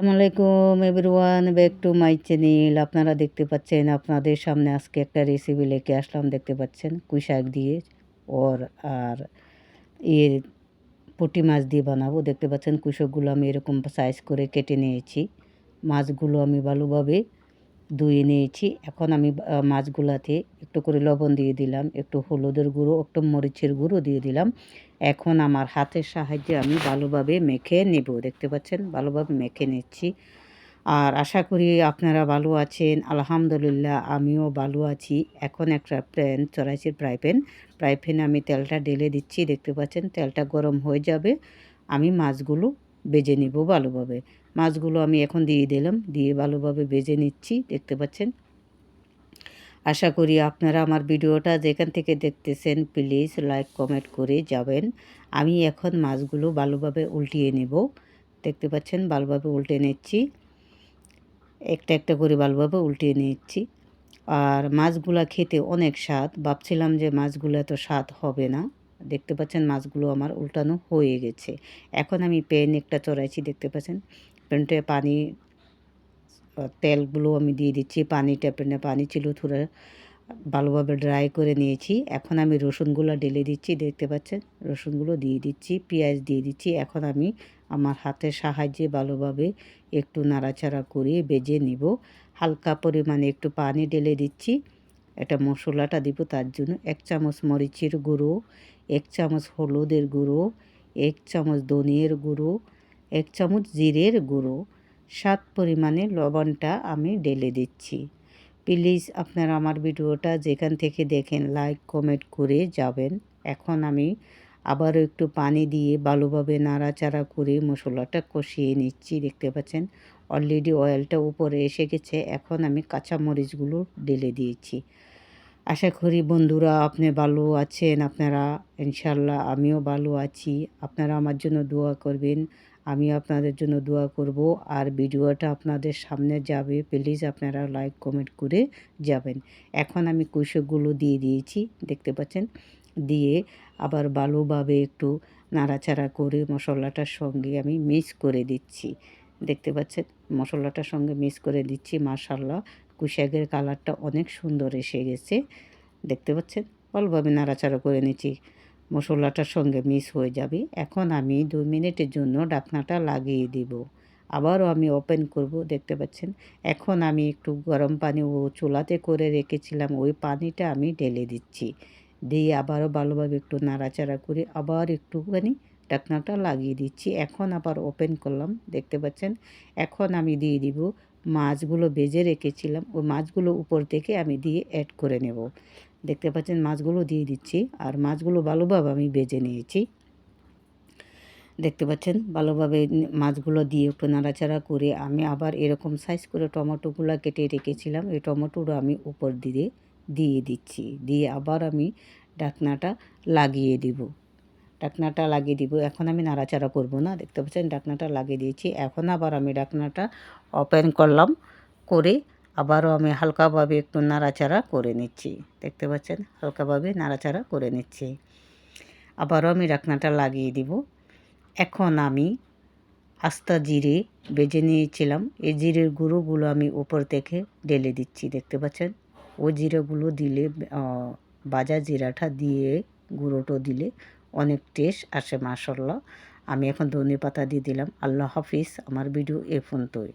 আসসালামাইকুম everyone back to my channel আপনারা দেখতে পাচ্ছেন আপনাদের সামনে আজকে একটা রেসিপি লেখে আসলাম দেখতে পাচ্ছেন কুই শাক দিয়ে ওর আর ইয়ে পুঁটি মাছ দিয়ে বানাবো দেখতে পাচ্ছেন কুশকগুলো আমি এরকম সাইজ করে কেটে নিয়েছি মাছগুলো আমি ভালোভাবে ধুয়ে নিয়েছি। এখন আমি মাছগুলাতে একটু করে লবণ দিয়ে দিলাম, একটু হলুদের গুঁড়ো, একটু মরিচের গুঁড়ো দিয়ে দিলাম। এখন আমার হাতের সাহায্যে আমি ভালোভাবে মেখে নেব, দেখতে পাচ্ছেন? ভালোভাবে মেখে নিচ্ছি। আর আশা করি আপনারা ভালো আছেন। আলহামদুলিল্লাহ, আমিও ভালো আছি। এখন একটা প্যান চড়াইছি ফ্রাই প্যান। ফ্রাই প্যানে আমি তেলটা ঢেলে দিচ্ছি, দেখতে পাচ্ছেন? তেলটা গরম হয়ে যাবে। আমি মাছগুলো বেজে নিব ভালোভাবে। মাছগুলো আমি এখন দিয়ে দিলাম, দিয়ে ভালোভাবে বেজে নিচ্ছি, দেখতে পাচ্ছেন। আশা করি আপনারা আমার ভিডিওটা যেখান থেকে দেখতেছেন প্লিজ লাইক কমেন্ট করে যাবেন। আমি এখন মাছগুলো ভালোভাবে উল্টিয়ে নেব, দেখতে পাচ্ছেন, ভালোভাবে উল্টে নিচ্ছি। একটা একটা করে ভালোভাবে উল্টিয়ে নিচ্ছি। আর মাছগুলা খেতে অনেক স্বাদ, ভাবছিলাম যে মাছগুলো এত স্বাদ হবে না। দেখতে পাচ্ছেন, মাছগুলো আমার উল্টানো হয়ে গেছে। এখন আমি পেন একটা চড়াইছি, দেখতে পাচ্ছেন। পেনটে পানি তেলগুলো আমি দিয়ে দিচ্ছি। পেনে পানি ছিল থোড়া, ভালোভাবে ড্রাই করে নিয়েছি। এখন আমি রসুনগুলো ঢেলে দিচ্ছি, দেখতে পাচ্ছেন? রসুনগুলো দিয়ে দিচ্ছি, পেঁয়াজ দিয়ে দিচ্ছি। এখন আমি আমার হাতের সাহায্যে ভালোভাবে একটু নাড়াচাড়া করে বেজে নিব। হালকা পরিমাণে একটু পানি ঢেলে দিচ্ছি। এটা মশলাটা দিব তার জন্য এক চামচ মরিচের গুঁড়ো, এক চামচ হলুদের গুঁড়ো, এক চামচ ধনিয়ার গুঁড়ো এক চামচ জিরের গুঁড়ো, স্বাদ পরিমাণে লবণটা আমি ঢেলে দিচ্ছি। প্লিজ আপনারা আমার ভিডিওটা যেখান থেকে দেখেন, লাইক, কমেন্ট করে যাবেন। এখন আমি আবারও একটু পানি দিয়ে ভালোভাবে নাড়াচাড়া করে মশলাটা কষিয়ে নিচ্ছি, দেখতে পাচ্ছেন? অলরেডি অয়েলটা উপরে এসে গেছে, এখন আমি কাঁচা মরিচগুলো ঢেলে দিয়েছি। আশা করি বন্ধুরা আপনি ভালো আছেন, আপনারা ইনশাল্লাহ আমিও ভালো আছি। আপনারা আমার জন্য দোয়া করবেন। আমি আপনাদের জন্য দোয়া করব। আর ভিডিওটা আপনাদের সামনে যাবে প্লিজ আপনারা লাইক কমেন্ট করে যাবেন। এখন আমি কুশকগুলো দিয়ে দিয়েছি, দেখতে পাচ্ছেন? দিয়ে আবার ভালোভাবে একটু নাড়াচাড়া করে মশলাটার সঙ্গে আমি মিক্স করে দিচ্ছি। দেখতে পাচ্ছেন? মশলাটার সঙ্গে মিক্স করে দিচ্ছি মাশাল্লাহ কুশাকের কালারটা অনেক সুন্দর এসে গেছে। দেখতে পাচ্ছেন? ভালোভাবে নাড়াচাড়া করে নিচ্ছি। মশলাটার সঙ্গে মিক্স হয়ে যাবে। এখন আমি দুই মিনিটের জন্য ডাকনাটা লাগিয়ে দিব। আবারও আমি ওপেন করব, দেখতে পাচ্ছেন? এখন আমি একটু গরম পানি ও চুলাতে করে রেখেছিলাম, ওই পানিটা আমি ঢেলে দিচ্ছি। দিয়ে আবারও ভালোভাবে একটু নাড়াচাড়া করে আবার একটুখানি ডাকনাটা লাগিয়ে দিচ্ছি। এখন আবার ওপেন করলাম, দেখতে পাচ্ছেন? এখন আমি দিয়ে দিব মাছগুলো বেজে রেখেছিলাম, ওই মাছগুলো উপর থেকে আমি দিয়ে অ্যাড করে নেব। দেখতে পাচ্ছেন মাছগুলো দিয়ে দিচ্ছি আর মাছগুলো ভালোভাবে আমি বেজে নিয়েছি। দেখতে পাচ্ছেন ভালোভাবে মাছগুলো দিয়ে একটু নাড়াচাড়া করে আমি আবার এরকম সাইজ করে টমেটোগুলো কেটে রেখেছিলাম, এই টমেটোটা আমি উপর দিয়ে দিয়ে দিচ্ছি। দিয়ে আবার আমি ডাকনাটা লাগিয়ে দিব। ডাকনাটা লাগিয়ে দিব। এখন আমি নাড়াচাড়া করব না। দেখতে পাচ্ছেন ডাকনাটা লাগিয়ে দিয়েছি। এখন আবার আমি ডাকনাটা ওপেন করলাম, করে আবারও আমি হালকাভাবে একটু নাড়াচাড়া করে নিচ্ছি। দেখতে পাচ্ছেন? হালকাভাবে নাড়াচাড়া করে নিচ্ছি। আবারও আমি রাখনাটা লাগিয়ে দিব। এখন আমি আস্তা জিরে বেজে নিয়েছিলাম। এই জিরের গুঁড়োগুলো আমি উপর থেকে ঢেলে দিচ্ছি। দেখতে পাচ্ছেন? ও জিরেগুলো দিলে বাজা জিরাটা দিয়ে গুঁড়োটো দিলে অনেক টেস্ট আসে মাসাল্লাহ আমি এখন ধনে পাতা দিয়ে দিলাম। আল্লাহ হাফিজ। আমার ভিডিও এ ফোন তৈরি